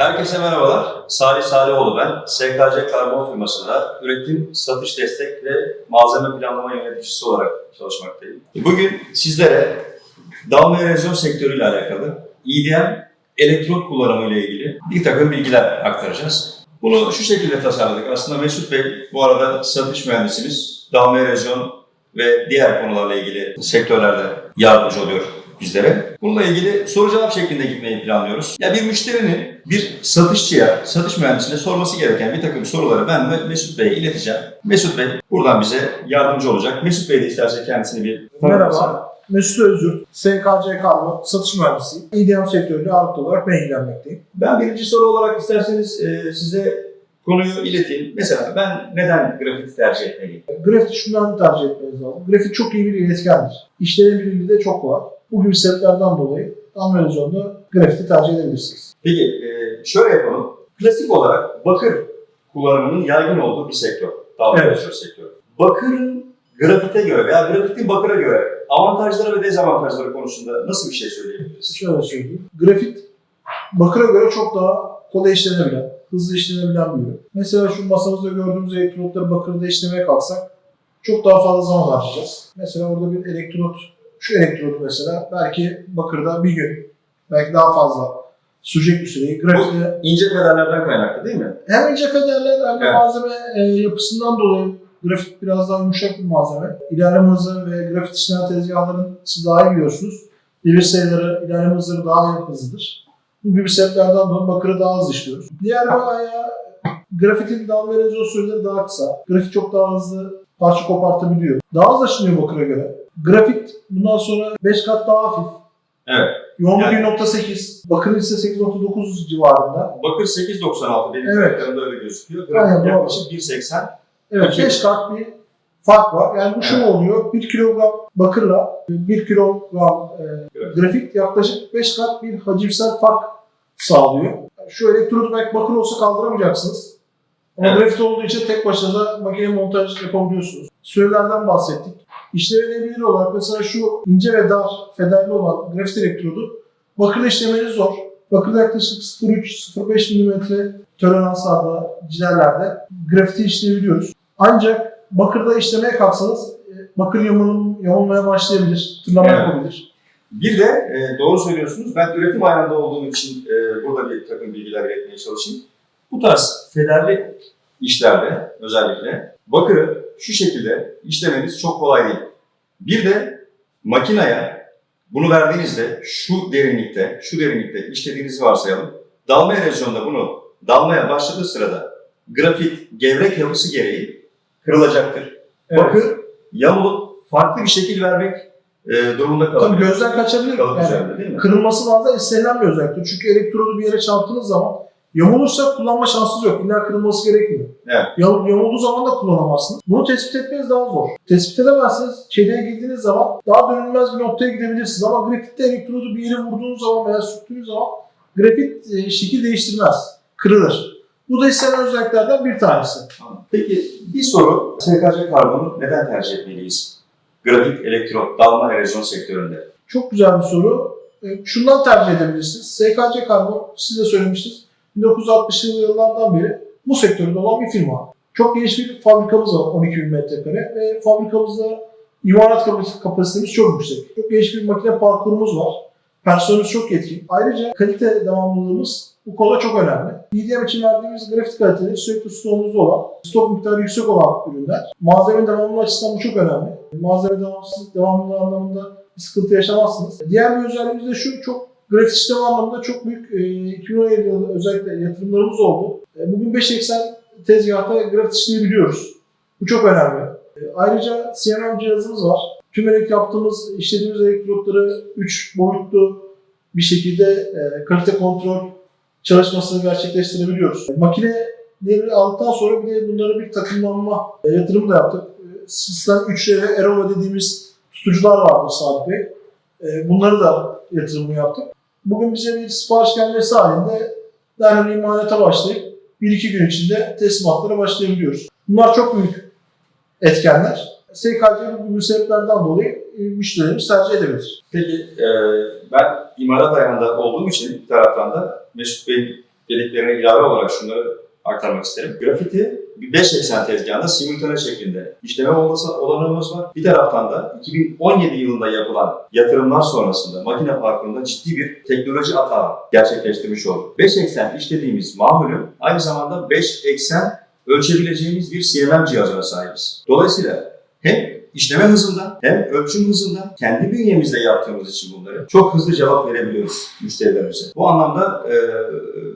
Herkese merhabalar. Salih Salihoğlu ben. SKC Karbon firmasında üretim, satış destek ve malzeme planlama yöneticisi olarak çalışmaktayım. Bugün sizlere dalma erozyon sektörüyle alakalı EDM elektrot kullanımı ile ilgili bir takım bilgiler aktaracağız. Bunu şu şekilde tasarladık. Aslında Mesut Bey bu arada satış mühendisimiz. Dalma erozyon ve diğer konularla ilgili sektörlerde yardımcı oluyor bizlere. Bununla ilgili soru cevap şeklinde gitmeyi planlıyoruz. Ya bir müşterinin bir satışçıya, satış mühendisine sorması gereken bir takım soruları ben ve Mesut Bey'e ileteceğim. Mesut Bey buradan bize yardımcı olacak. Mesut Bey de isterse kendisini bir Merhaba. Mesut Özgür, SKC Kargo satış mühendisiyim. EDM sektöründe ağırlıklı olarak ben ilgilenmekteyim. Ben birinci soru olarak isterseniz e, size konuyu ileteyim. Mesela ben neden grafiti tercih etmeliyim? Grafiti şundan tercih etmeniz lazım. Grafit çok iyi bir iletkendir. İşlenebilirliği de çok kolay. Bu gibi sebeplerden dolayı damla erozyonda grafiti tercih edebilirsiniz. Peki e, şöyle yapalım. Klasik olarak bakır kullanımının yaygın olduğu bir sektör. Dalga Evet. evet. sektörü. Bakırın grafite göre veya grafitin bakıra göre avantajları ve dezavantajları konusunda nasıl bir şey söyleyebiliriz? Şöyle söyleyeyim. Grafit bakıra göre çok daha kolay işlenebilen, hızlı işlenebilen bir ürün. Mesela şu masamızda gördüğümüz elektrotları bakırda işlemeye kalksak çok daha fazla zaman harcayacağız. Mesela orada bir elektrot, şu elektrot mesela belki bakırda bir gün, belki daha fazla sürecek bir süreyi grafite İnce fenerlerden kaynaklı değil mi? hem ince federler hem de Evet. malzeme e, yapısından dolayı grafit biraz daha yumuşak bir malzeme. İlerleme hızı ve grafit işlenen tezgahların siz daha iyi biliyorsunuz. Devir sayıları, ilerleme hızları daha hızlıdır. Bu gibi sebeplerden dolayı bakırı daha hızlı işliyoruz. Diğer bir ayağı grafitin erozyon süreleri daha kısa. Grafit çok daha hızlı parça kopartabiliyor. Daha hızlı işleniyor bakıra göre. Grafit bundan sonra 5 kat daha hafif. Evet. Yoğunluğu Yani- 1.8, bakır ise 8.9 civarında. Bakır 8.96 benim Evet. kayıtlarımda öyle gözüküyor. Aynen, Grafit doğru. yaklaşık 1.80. Evet, Peki. 5 kat bir fark var. Yani bu şu Evet. oluyor, 1 kilogram bakırla 1 kilogram e, Evet. grafit yaklaşık 5 kat bir hacimsel fark sağlıyor. Şu elektrot belki bakır olsa kaldıramayacaksınız. Ama Evet. grafit olduğu için tek başına da makine montaj yapabiliyorsunuz. Sürelerden bahsettik. İşlenebilir olarak mesela şu ince ve dar federli olan grafit elektrodu bakırda işlemeniz zor. Bakırda yaklaşık 0.3-0.5 mm toleranslarda, cilerlerde grafiti işleyebiliyoruz. Ancak bakırda işlemeye kalksanız e, bakır yamulun, yamulmaya başlayabilir, tırnama Evet. yapabilir. Bir de e, doğru söylüyorsunuz. Ben üretim ayağında olduğum için e, burada bir takım bilgiler iletmeye çalışayım. Bu tarz federli işlerde özellikle bakırı şu şekilde işlemeniz çok kolay değil. Bir de makineye bunu verdiğinizde şu derinlikte, şu derinlikte işlediğinizi varsayalım. Dalma erozyonda bunu dalmaya başladığı sırada grafit gevrek yapısı gereği kırılacaktır. Evet. Bakır yamulup farklı bir şekil vermek e, durumunda Tabii kalabilir. gözden kaçabilir. Yani değil mi? kırılması bazen istenilen bir özelliktir. Çünkü elektrodu bir yere çarptığınız zaman yamulursa kullanma şansınız yok. İlla kırılması gerekmiyor. Evet. Yam- Yamulduğu zaman da kullanamazsınız. Bunu tespit etmeniz daha zor. Tespit edemezseniz çeliğe girdiğiniz zaman daha dönülmez bir noktaya gidebilirsiniz. Ama grafitte elektrodu bir yere vurduğunuz zaman veya sürttüğünüz zaman grafit e, şekil değiştirmez. Kırılır. Bu da istenen özelliklerden bir tanesi. Peki bir soru. SKC karbonu neden tercih etmeliyiz? Grafik, elektrot, dalma, erozyon sektöründe. Çok güzel bir soru. E, Şundan tercih edebilirsiniz. SKC Karbon, siz de söylemiştiniz. 1960'lı yıllardan beri bu sektörde olan bir firma. Çok geniş bir fabrikamız var 12 bin metrekare ve fabrikamızda imalat kapasitemiz çok yüksek. Çok geniş bir makine parkurumuz var. Personelimiz çok yetkin. Ayrıca kalite devamlılığımız bu konuda çok önemli. BDM için verdiğimiz grafit kaliteleri sürekli stoğumuzda olan, stok miktarı yüksek olan ürünler. Malzeme devamlılığı açısından bu çok önemli. Malzeme devamsızlık, devamlılığı anlamında bir sıkıntı yaşamazsınız. Diğer bir özelliğimiz de şu, çok grafit işlemi anlamında çok büyük e, 2017 yılı özellikle yatırımlarımız oldu. E, bugün 580 tezgahta grafit işleyebiliyoruz. Bu çok önemli. E, ayrıca CMM cihazımız var. Tüm elek yaptığımız, işlediğimiz elektrotları 3 boyutlu bir şekilde e, kalite kontrol çalışmasını gerçekleştirebiliyoruz. E, makineleri aldıktan sonra bir de bunlara bir takımlanma e, yatırımı da yaptık. E, Sistem 3 Aerova dediğimiz tutucular vardı Salih Bey. E, bunları da yatırımını yaptık. Bugün bize bir sipariş gelmesi halinde derhal imalata başlayıp 1-2 gün içinde teslimatlara başlayabiliyoruz. Bunlar çok büyük etkenler. SKC bu sebeplerden dolayı e, müşterilerimiz tercih edebilir. Peki e, ben imalat ayağında olduğum için bir taraftan da Mesut Bey'in dediklerine ilave olarak şunları aktarmak isterim. Grafiti bir 5 eksen tezgahında simultane şeklinde işleme olması olanağımız var. Bir taraftan da 2017 yılında yapılan yatırımlar sonrasında makine parkında ciddi bir teknoloji atağı gerçekleştirmiş olduk. 5 eksen işlediğimiz mamulü aynı zamanda 5 eksen ölçebileceğimiz bir CMM cihazına sahibiz. Dolayısıyla hem işleme hızından hem ölçüm hızından kendi bünyemizde yaptığımız için bunları çok hızlı cevap verebiliyoruz müşterilerimize. Bu anlamda e,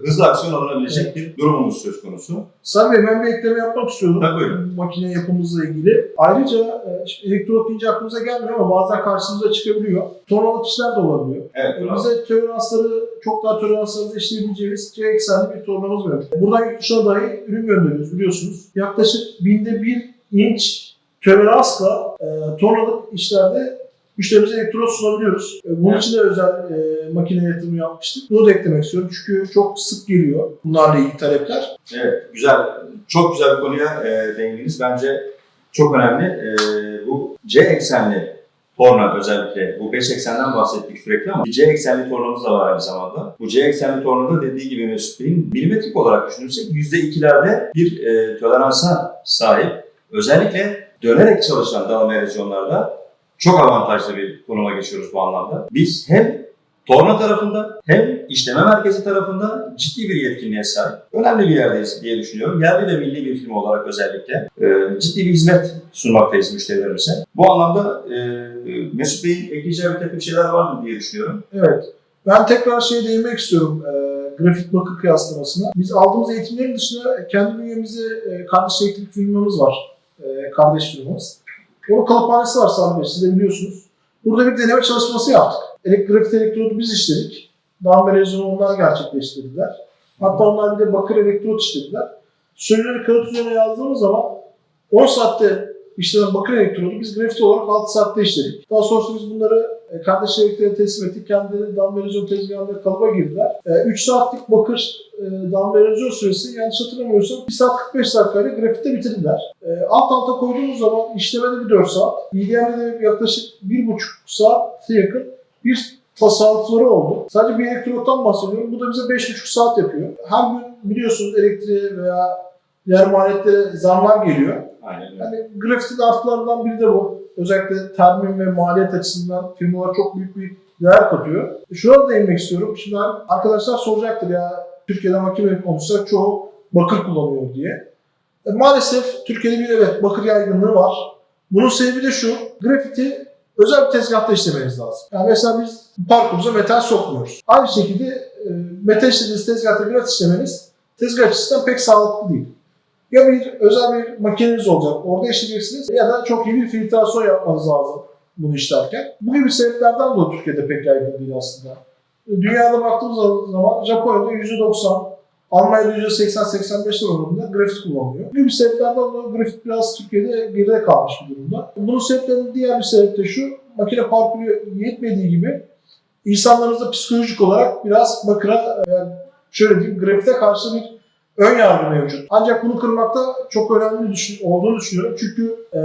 hızlı aksiyon alınabilecek bir durumumuz söz konusu. Sami Bey ben bir ekleme yapmak istiyordum. Tabii buyurun. Makine yapımızla ilgili. Ayrıca e, elektrot deyince aklımıza gelmiyor ama bazen karşımıza çıkabiliyor. Tonlalık işler de olabiliyor. Evet, E. Bize toleransları, çok daha toleranslarında işleyebileceğimiz C eksenli bir tornamız mevcut. Buradan yurt dışına dahi ürün gönderiyoruz biliyorsunuz. Yaklaşık binde bir inç toleransla e, tornalık işlerde müşterimize elektrot sunabiliyoruz. E, bunun Evet. için de özel e, makine yatırımı yapmıştık. Bunu da eklemek istiyorum çünkü çok sık geliyor bunlarla ilgili talepler. Evet, güzel. Çok güzel bir konuya e, değindiniz. Bence çok önemli. E, bu C eksenli torna özellikle, bu 5 eksenden bahsettik sürekli ama C eksenli tornamız da var aynı zamanda. Bu C eksenli tornada dediği gibi Mesut Bey'in milimetrik olarak düşünürsek %2'lerde bir e, toleransa sahip. Özellikle dönerek çalışan dağılma erozyonlarda çok avantajlı bir konuma geçiyoruz bu anlamda. Biz hem torna tarafında hem işleme merkezi tarafında ciddi bir yetkinliğe sahip. Önemli bir yerdeyiz diye düşünüyorum. Yerli ve milli bir firma olarak özellikle e, ciddi bir hizmet sunmaktayız müşterilerimize. Bu anlamda e, Mesut Bey'in ekleyeceği bir takım şeyler vardır diye düşünüyorum. Evet. Ben tekrar şeye değinmek istiyorum. E, grafik bakır kıyaslamasına. Biz aldığımız eğitimlerin dışında kendi bünyemizde e, kardeş elektrik firmamız var. E, kardeş firmamız. Onun kalıphanesi var Bey, siz de biliyorsunuz. Burada bir deneme çalışması yaptık. Elek, grafit elektrodu biz işledik. Daha mezunu onlar gerçekleştirdiler. Hatta onlar bir de bakır elektrot işlediler. Sürüleri kağıt üzerine yazdığımız zaman 10 saatte işlenen bakır elektrodu biz grafit olarak 6 saatte işledik. Daha sonrasında biz bunları e, kardeş elektriğe teslim ettik. Kendileri damperizyon tezgahında kalıba girdiler. 3 saatlik bakır e, damperizyon süresi yanlış hatırlamıyorsam 1 saat 45 dakikayla grafitte bitirdiler. E, alt alta koyduğumuz zaman işlemede bir 4 saat, BDM'de de yaklaşık 1,5 saate yakın bir tasarrufları oldu. Sadece bir elektrottan bahsediyorum. Bu da bize 5,5 saat yapıyor. Her gün biliyorsunuz elektriğe veya diğer maliyetlere zamlar geliyor. Aynen öyle. Yani grafitin artılarından biri de bu. Özellikle termin ve maliyet açısından firmalar çok büyük bir değer katıyor. Şuna da değinmek istiyorum. Şimdi arkadaşlar soracaktır ya Türkiye'de makine konuşsak çoğu bakır kullanıyor diye. E, maalesef Türkiye'de bir evet bakır yaygınlığı var. Bunun sebebi de şu. Grafiti özel bir tezgahta işlemeniz lazım. Yani mesela biz parkumuza metal sokmuyoruz. Aynı şekilde e, metal işlediğiniz tezgahta grafit işlemeniz tezgah açısından pek sağlıklı değil. Ya bir özel bir makineniz olacak, orada işleyeceksiniz ya da çok iyi bir filtrasyon yapmanız lazım bunu işlerken. Bu gibi sebeplerden dolayı Türkiye'de pek yaygın değil aslında. Dünyada baktığımız zaman Japonya'da %90, Almanya'da %80-85 oranında grafit kullanılıyor. Bu gibi sebeplerden dolayı grafit biraz Türkiye'de geride kalmış bir durumda. Bunun sebeplerinin diğer bir sebep de şu, makine parkuru yetmediği gibi insanlarımızda psikolojik olarak biraz bakıra, yani şöyle diyeyim, grafite karşı bir ön yargı mevcut. Ancak bunu kırmakta çok önemli düşün, olduğunu düşünüyorum. Çünkü e,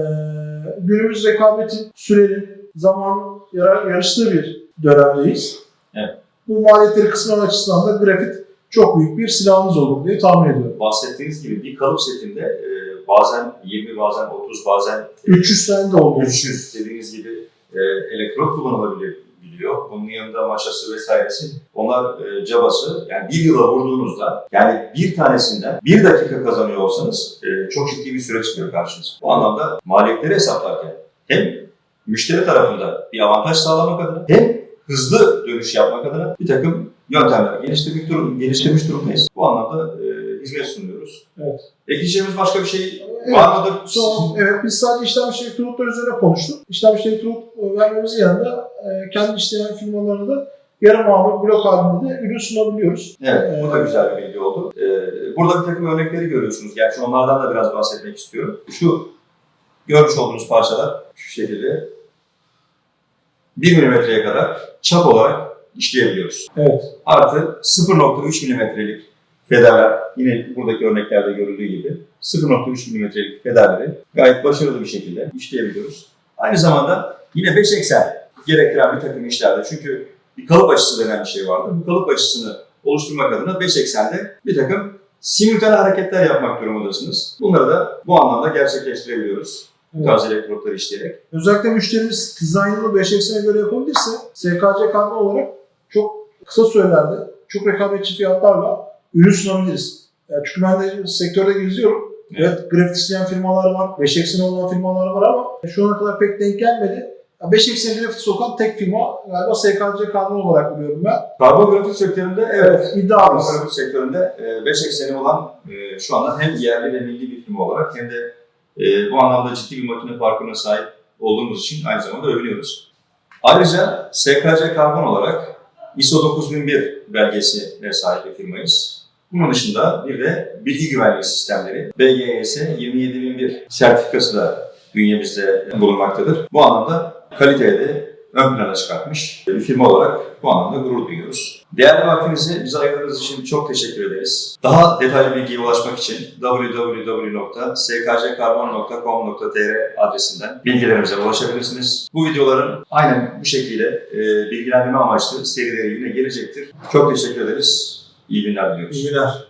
günümüz rekabetin, sürenin, zaman yara- yarıştığı bir dönemdeyiz. Evet. Bu maliyetleri kısman açısından da grafit çok büyük bir silahımız olur diye tahmin ediyorum. Bahsettiğiniz gibi bir kalıp setinde e, bazen 20, bazen 30, bazen 300 tane de oldu. 300 dediğiniz gibi e, elektrot kullanılabiliyor. Bunun yanında maşası vesairesi. Onlar e, cabası. Yani bir yıla vurduğunuzda yani bir tanesinden bir dakika kazanıyor olsanız e, çok ciddi bir süre çıkıyor karşınıza. Bu anlamda maliyetleri hesaplarken hem müşteri tarafında bir avantaj sağlamak adına hem hızlı dönüş yapmak adına bir takım yöntemler geliştirmiş, durum, geliştirmiş durumdayız. Bu anlamda e, hizmet sunuyoruz. Evet. Ekleyeceğimiz başka bir şey Evet. var mıdır? Son, evet biz sadece işlenmiş elektrotlar üzerine konuştuk. İşlenmiş elektrot vermemizin yanında e, kendi işleyen firmalarına da yarım mamul blok halinde de ürün sunabiliyoruz. Evet, bu da güzel bir bilgi oldu. Ee, burada bir takım örnekleri görüyorsunuz. Gerçi onlardan da biraz bahsetmek istiyorum. Şu görmüş olduğunuz parçalar şu şekilde 1 milimetreye kadar çap olarak işleyebiliyoruz. Evet. Artı 0.3 milimetrelik fedalar, yine buradaki örneklerde görüldüğü gibi 0.3 milimetrelik fedaları gayet başarılı bir şekilde işleyebiliyoruz. Aynı zamanda yine 5 eksen gerektiren bir takım işlerde çünkü bir kalıp açısı denen bir şey vardır. Bu kalıp açısını oluşturmak adına 5 eksende bir takım simultane hareketler yapmak durumundasınız. Bunları da bu anlamda gerçekleştirebiliyoruz. Bu Evet. tarz elektrodları işleyerek. Özellikle müşterimiz dizaynını 5 eksene göre yapabilirse SKC karma olarak çok kısa sürelerde çok rekabetçi fiyatlarla ürün sunabiliriz. Yani çünkü ben de sektörde geziyorum. Evet, grafik isteyen firmalar var, 5 ekseni olan firmalar var ama şu ana kadar pek denk gelmedi. 5 ekseni grafik sokan tek firma galiba SKC karma olarak biliyorum ben. Karbon grafik sektöründe evet, Karbon iddialıyız. grafik sektöründe 5 ekseni olan e, şu anda hem yerli ve milli bir firma olarak hem de e, bu anlamda ciddi bir makine parkına sahip olduğumuz için aynı zamanda övünüyoruz. Ayrıca SKC Karbon olarak ISO 9001 belgesine sahip bir firmayız. Bunun dışında bir de bilgi güvenliği sistemleri BGS 27001 sertifikası da bünyemizde bulunmaktadır. Bu anlamda kaliteye de ön plana çıkartmış bir firma olarak bu anlamda gurur duyuyoruz. Değerli vaktinizi bize ayırdığınız için çok teşekkür ederiz. Daha detaylı bilgiye ulaşmak için www.skckarbon.com.tr adresinden bilgilerimize ulaşabilirsiniz. Bu videoların aynen bu şekilde e, bilgilendirme amaçlı serileri yine gelecektir. Çok teşekkür ederiz. İyi günler diliyoruz. İyi günler.